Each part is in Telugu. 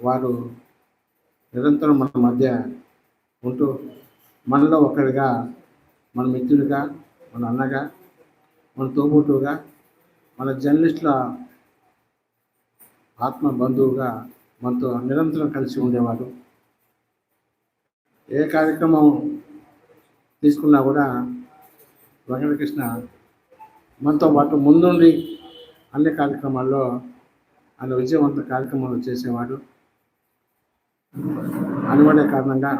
వారు నిరంతరం మన మధ్య ఉంటూ మనలో ఒకరిగా మన మిత్రుడిగా మన అన్నగా మన తోబుట్టుగా మన జర్నలిస్టుల ఆత్మ బంధువుగా మనతో నిరంతరం కలిసి ఉండేవాడు. ఏ కార్యక్రమం తీసుకున్నా కూడా వెంకటకృష్ణ మనతో పాటు ముందుండి అన్ని కార్యక్రమాల్లో ఆయన విజయవంత కార్యక్రమాలు చేసేవాడు. అనువడే కారణంగా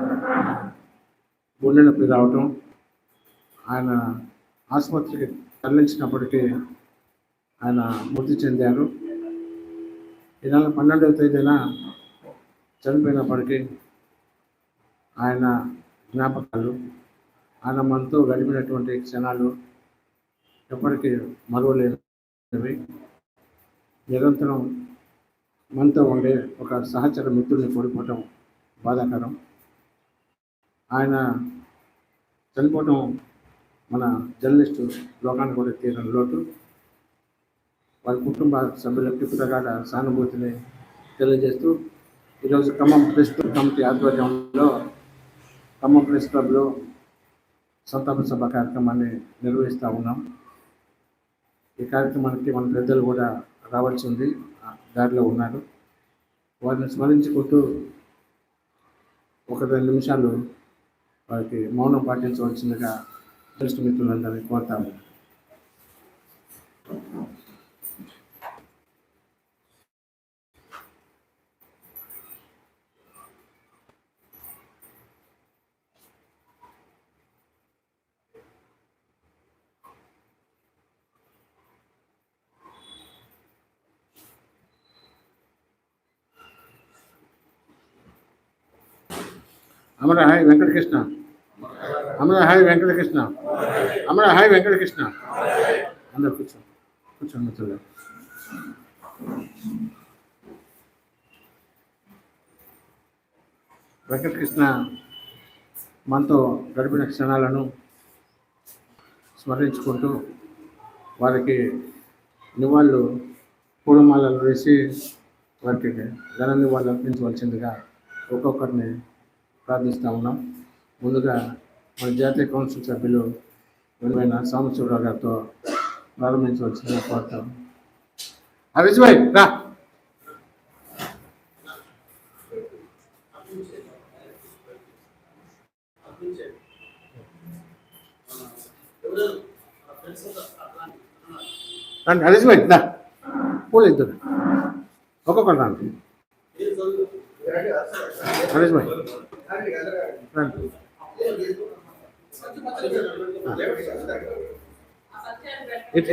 గుండె నొప్పి రావటం ఆయన ఆసుపత్రికి తరలించినప్పటికీ ఆయన మృతి చెందారు. ఈ నెల పన్నెండవ తేదీన చనిపోయినప్పటికీ ఆయన జ్ఞాపకాలు ఆయన మనతో గడిపినటువంటి క్షణాలు ఎప్పటికీ మరువలేనివి. నిరంతరం మనతో ఉండే ఒక సహచర మిత్రుడిని కోల్పోవటం బాధాకరం. ఆయన చనిపోవటం మన జర్నలిస్టు లోకానికి కూడా తీరని లోటు. వారి కుటుంబ సభ్యులకి ప్రగాఢ సానుభూతిని తెలియజేస్తూ ఈరోజు ఖమ్మం ప్రెస్ క్లబ్ కమిటీ ఆధ్వర్యంలో ఖమ్మం ప్రెస్ క్లబ్లో సంతాప సభ కార్యక్రమాన్ని నిర్వహిస్తూ ఉన్నాం. ఈ కార్యక్రమానికి మన పెద్దలు కూడా రావాల్సి ఉంది. దారిలో ఉన్నారు వారిని స్మరించుకుంటూ ఒక రెండు నిమిషాలు వారికి మౌనం పాటించవలసిందిగా దృష్టి మిత్రులందరినీ కోరుతాము. Amara hi Venkatakrishna. Amara hi Venkatakrishna. Amara hi Venkatakrishna. అందరు కూర్చో కూర్చోండి మిత్రులు. వెంకటకృష్ణ మనతో గడిపిన క్షణాలను స్మరించుకుంటూ వారికి నివాళులు పూలమాలలు వేసి వారికి ఘన నివాళులు అర్పించవలసిందిగా ఒక్కొక్కరిని ప్రార్థిస్తూ ఉన్నాం. ముందుగా మన జాతీయ కౌన్సిల్ సభ్యులు వెనువైన సాంబశివరావు గారితో ప్రారంభించవలసిందిగా కోరుతాం హరీష్ భాయ్ రా. రండి హరీష్ భాయ్ రా. పూలు ఇద్దరు. ఒక్కొక్కరు రండి. హరీష్ భాయ్.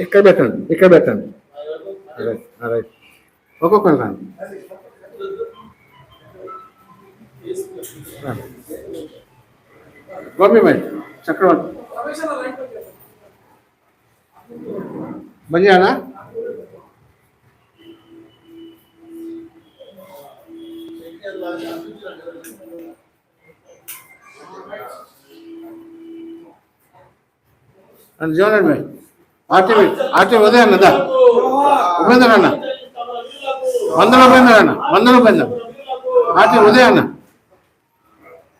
ఇక్కడ పెట్టండి ఇక్కడ పెట్టండి. రైట్ ఒక్కొక్కరు రండి. రండి. చక్రవర్తి భాయ్ Thank you. అండ్ చూడండి భాయ్ ఆర్టీవీ ఆర్టీవీ ఉదయం అన్నదా ఉపేంద్ర అన్న వందల ఉపేంద్ర అన్న వందల ఉపేంద్ర. ఆర్టీవీ ఉదయం అన్న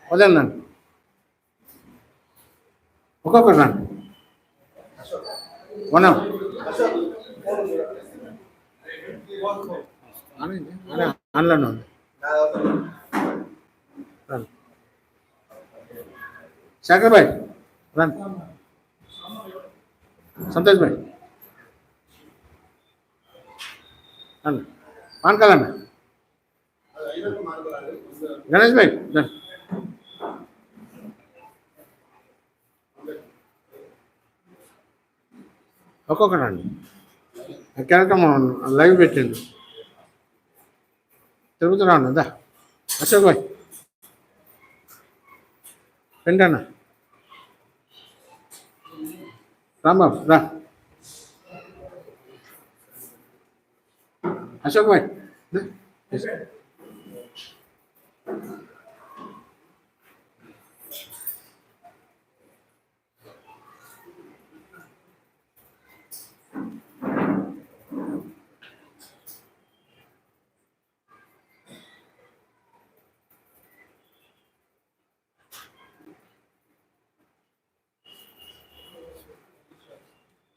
ఉదయం అన్న ఒక్కొక్కరు రండి. వనం. ఆన్లైన్ ఉంది. రండి. భాయ్ రండి. సంతోష్ భాయ్. పాన్ కార్డ్ అన్న గణేష్ భాయ్. రండి. కార్యక్రమం లైవ్ పెట్టిండు. తిరుగుతున్నా ఉందా అశోక్ భాయ్. పెంటన్నా రాంబాబు రా అశోక్ భాయ్ దా.